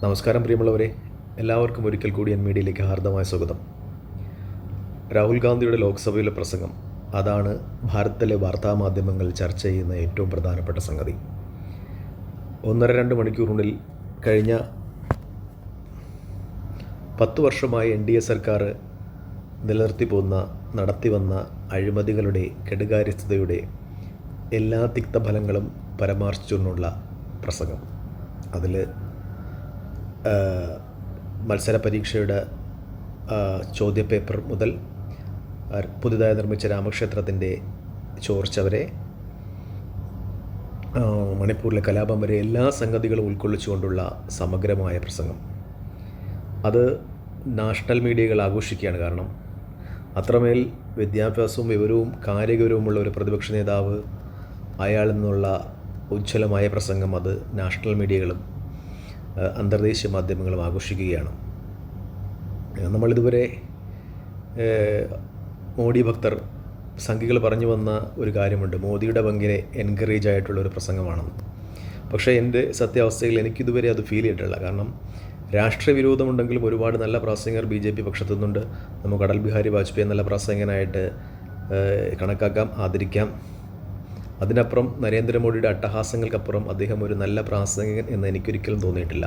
നമസ്കാരം പ്രിയമുള്ളവരെ എല്ലാവർക്കും ഒരിക്കൽ കൂടി എൻ മീഡിയയിലേക്ക് ഹാർദമായ സ്വാഗതം. രാഹുൽ ഗാന്ധിയുടെ ലോക്സഭയിലെ പ്രസംഗം അതാണ് ഭാരതത്തിലെ വാർത്താമാധ്യമങ്ങൾ ചർച്ച ചെയ്യുന്ന ഏറ്റവും പ്രധാനപ്പെട്ട സംഗതി. ഒന്നര രണ്ട് മണിക്കൂറിനുള്ളിൽ കഴിഞ്ഞ പത്ത് വർഷമായി എൻ ഡി എ സർക്കാർ നിലനിർത്തി പോകുന്ന നടത്തി വന്ന അഴിമതികളുടെ കെടുകാര്യസ്ഥതയുടെ എല്ലാ തിക്തഫലങ്ങളും പരാമർശിച്ചുകൊണ്ടുള്ള പ്രസംഗം. അതിൽ മത്സര പരീക്ഷയുടെ ചോദ്യപേപ്പർ മുതൽ പുതുതായി നിർമ്മിച്ച രാമക്ഷേത്രത്തിന്റെ ചോർച്ച വരെ മണിപ്പൂരിലെ കലാപം വരെ എല്ലാ സംഗതികളും ഉൾക്കൊള്ളിച്ചുകൊണ്ടുള്ള സമഗ്രമായ പ്രസംഗം. അത് നാഷണൽ മീഡിയകൾ ആഘോഷിക്കുകയാണ് കാരണം അത്രമേൽ വിദ്യാഭ്യാസവും വിവരവും കാര്യഗൗരവമുള്ള ഒരു പ്രതിപക്ഷ നേതാവ് അയാളിൽ നിന്നുള്ള ഉജ്ജ്വലമായ പ്രസംഗം അത് നാഷണൽ മീഡിയകളും അന്തർദേശീയ മാധ്യമങ്ങളും ആഘോഷിക്കുകയാണ്. നമ്മളിതുവരെ മോഡി ഭക്തർ സംഘികൾ പറഞ്ഞു വന്ന ഒരു കാര്യമുണ്ട്. മോദിയുടെ പങ്കിനെ എൻകറേജ് ആയിട്ടുള്ള ഒരു പ്രസംഗമാണെന്ന്. പക്ഷേ എന്റെ സത്യാവസ്ഥയിൽ എനിക്കിതുവരെ അത് ഫീൽ ചെയ്തിട്ടില്ല. കാരണം രാഷ്ട്രീയ വിരോധമുണ്ടെങ്കിലും ഒരുപാട് നല്ല പ്രാസംഗർ ബി ജെ പി പക്ഷത്തു നിന്നുണ്ട് നമുക്ക് അടൽ ബിഹാരി വാജ്പേയി നല്ല പ്രാസംഗനായിട്ട് ഏഹ്, കണക്കാക്കാം ആദരിക്കാം. അതിനപ്പുറം നരേന്ദ്രമോദിയുടെ അട്ടഹാസങ്ങൾക്കപ്പുറം അദ്ദേഹം ഒരു നല്ല പ്രാസംഗികൻ എന്ന് എനിക്കൊരിക്കലും തോന്നിയിട്ടില്ല.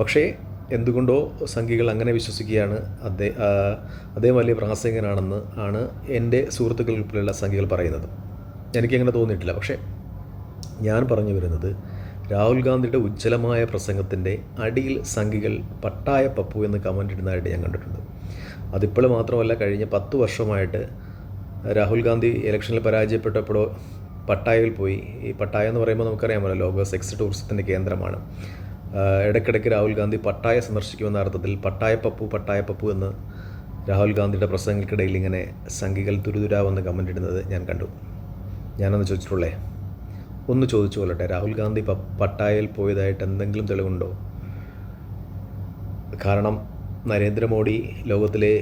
പക്ഷേ എന്തുകൊണ്ടോ സംഘികൾ അങ്ങനെ വിശ്വസിക്കുകയാണ്. അദ്ദേഹം അദ്ദേഹം വലിയ പ്രാസംഗികനാണെന്ന് ആണ് എന്റെ സുഹൃത്തുക്കൾക്കുള്ള സംഘികൾ പറയുന്നത്. എനിക്കങ്ങനെ തോന്നിയിട്ടില്ല. പക്ഷേ ഞാൻ പറഞ്ഞു വരുന്നത് രാഹുൽ ഗാന്ധിയുടെ ഉജ്ജ്വലമായ പ്രസംഗത്തിന്റെ അടിയിൽ സംഘികൾ പട്ടായ പപ്പു എന്ന് കമന്റ് ഇടുന്നതായിട്ട് ഞാൻ കണ്ടിട്ടുണ്ട്. അതിപ്പോൾ മാത്രമല്ല കഴിഞ്ഞ പത്ത് വർഷമായിട്ട് രാഹുൽ ഗാന്ധി ഇലക്ഷനിൽ പരാജയപ്പെട്ടപ്പോൾ പട്ടായയിൽ പോയി. ഈ പട്ടായ എന്ന് പറയുമ്പോൾ നമുക്കറിയാമല്ലോ ലോക സെക്സ് ടൂറിസത്തിന്റെ കേന്ദ്രമാണ്. ഇടയ്ക്കിടയ്ക്ക് രാഹുൽ ഗാന്ധി പട്ടായ സന്ദർശിക്കുമെന്ന അർത്ഥത്തിൽ പട്ടായ പപ്പു പട്ടായ പപ്പു എന്ന് രാഹുൽ ഗാന്ധിയുടെ പ്രസംഗങ്ങൾക്കിടയിൽ ഇങ്ങനെ സംഘികൾ തുരുതുരാവെന്ന് കമന്റ് ഇടുന്നത് ഞാൻ കണ്ടു. ഞാനൊന്ന് ചോദിച്ചിട്ടുള്ളേ? ഒന്ന് ചോദിച്ചു കൊള്ളട്ടെ. രാഹുൽ ഗാന്ധി പ പട്ടായയിൽ പോയതായിട്ട് എന്തെങ്കിലും തെളിവുണ്ടോ? കാരണം നരേന്ദ്രമോദി ലോകത്തിലെ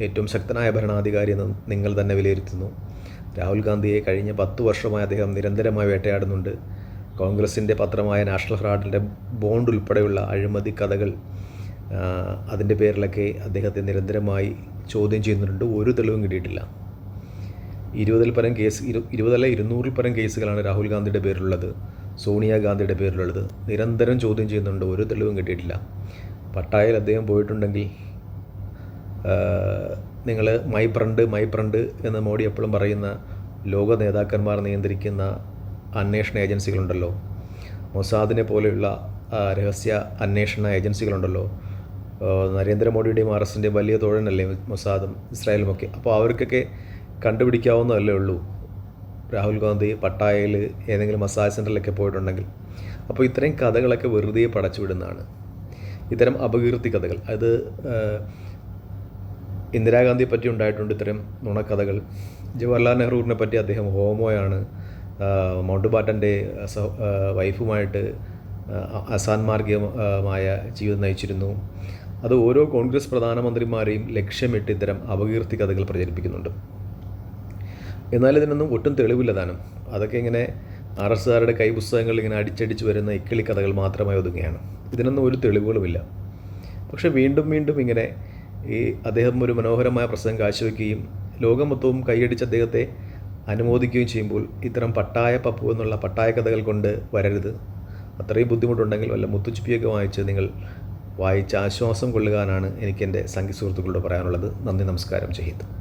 ഏറ്റവും ശക്തനായ ഭരണാധികാരി എന്ന് നിങ്ങൾ തന്നെ വിലയിരുത്തുന്നു. രാഹുൽ ഗാന്ധിയെ കഴിഞ്ഞ പത്ത് വർഷമായി അദ്ദേഹം നിരന്തരമായി വേട്ടയാടുന്നുണ്ട്. കോൺഗ്രസിന്റെ പത്രമായ നാഷണൽ ഹെറാൾഡിന്റെ ബോണ്ട് ഉൾപ്പെടെയുള്ള അഴിമതി കഥകൾ അതിന്റെ പേരിലൊക്കെ അദ്ദേഹത്തെ നിരന്തരമായി ചോദ്യം ചെയ്യുന്നുണ്ട്. ഒരു തെളിവും കിട്ടിയിട്ടില്ല. ഇരുപതിൽ പരം കേസ് ഇരു ഇരുപതല്ല ഇരുന്നൂറിൽ പരം കേസുകളാണ് രാഹുൽ ഗാന്ധിയുടെ പേരിലുള്ളത്. സോണിയാഗാന്ധിയുടെ പേരിലുള്ളത്. നിരന്തരം ചോദ്യം ചെയ്യുന്നുണ്ട്. ഒരു തെളിവും കിട്ടിയിട്ടില്ല. പട്ടായയിൽ അദ്ദേഹം പോയിട്ടുണ്ടെങ്കിൽ നിങ്ങൾ മൈ ഫ്രണ്ട് മൈ ഫ്രണ്ട് എന്ന് മോഡി എപ്പോഴും പറയുന്ന ലോക നേതാക്കന്മാർ നിയന്ത്രിക്കുന്ന അന്വേഷണ ഏജൻസികളുണ്ടല്ലോ. മൊസാദിനെ പോലെയുള്ള രഹസ്യ അന്വേഷണ ഏജൻസികളുണ്ടല്ലോ. നരേന്ദ്രമോദിയുടെയും ആർ എസിന്റെയും വലിയ തോഴനല്ലേ മൊസാദും ഇസ്രായേലുമൊക്കെ. അപ്പോൾ അവർക്കൊക്കെ കണ്ടുപിടിക്കാവുന്നതല്ലേ ഉള്ളൂ. രാഹുൽ ഗാന്ധി പട്ടായയിൽ ഏതെങ്കിലും മസാജ് സെന്ററിലൊക്കെ പോയിട്ടുണ്ടെങ്കിൽ. അപ്പോൾ ഇത്രയും കഥകളൊക്കെ വെറുതെ പടച്ചു വിടുന്നതാണ് ഇത്തരം അപകീർത്തി കഥകൾ. അത് ഇന്ദിരാഗാന്ധിയെ പറ്റി ഉണ്ടായിട്ടുണ്ട് ഇത്തരം നുണക്കഥകൾ. ജവഹർലാൽ നെഹ്റുവിനെ പറ്റി അദ്ദേഹം ഹോമോയാണ്. മൗണ്ട് ബാറ്റന്റെ വൈഫുമായിട്ട് അസാൻമാർഗികമായ ജീവിതം നയിച്ചിരുന്നു. അത് ഓരോ കോൺഗ്രസ് പ്രധാനമന്ത്രിമാരെയും ലക്ഷ്യമിട്ട് ഇത്തരം അപകീർത്തി കഥകൾ പ്രചരിപ്പിക്കുന്നുണ്ട്. എന്നാൽ ഇതിനൊന്നും ഒട്ടും തെളിവില്ല അതൊക്കെ ഇങ്ങനെ ആർ എസ് ആറുടെ കൈപുസ്തകങ്ങളിൽ ഇങ്ങനെ അടിച്ചടിച്ച് വരുന്ന ഇക്കിളി കഥകൾ മാത്രമായി ഒതുങ്ങുകയാണ്. ഇതിനൊന്നും ഒരു തെളിവുകളുമില്ല. പക്ഷേ വീണ്ടും വീണ്ടും ഇങ്ങനെ ഈ അദ്ദേഹം ഒരു മനോഹരമായ പ്രസംഗം കാഴ്ചവെക്കുകയും ലോകം മൊത്തവും കൈയടിച്ച് അദ്ദേഹത്തെ അനുമോദിക്കുകയും ചെയ്യുമ്പോൾ ഇത്തരം പട്ടായ പപ്പു എന്നുള്ള പട്ടായ കഥകൾ കൊണ്ട് വരരുത്. അത്രയും ബുദ്ധിമുട്ടുണ്ടെങ്കിൽ വല്ല മുത്തുച്ചിപ്പിയൊക്കെ വായിച്ച് നിങ്ങൾ വായിച്ച് ആശ്വാസം കൊള്ളുവാനാണ് എനിക്ക് എന്റെ സംഗീത സുഹൃത്തുക്കളോട് പറയാനുള്ളത്. നന്ദി നമസ്കാരം. ചെയ്ത്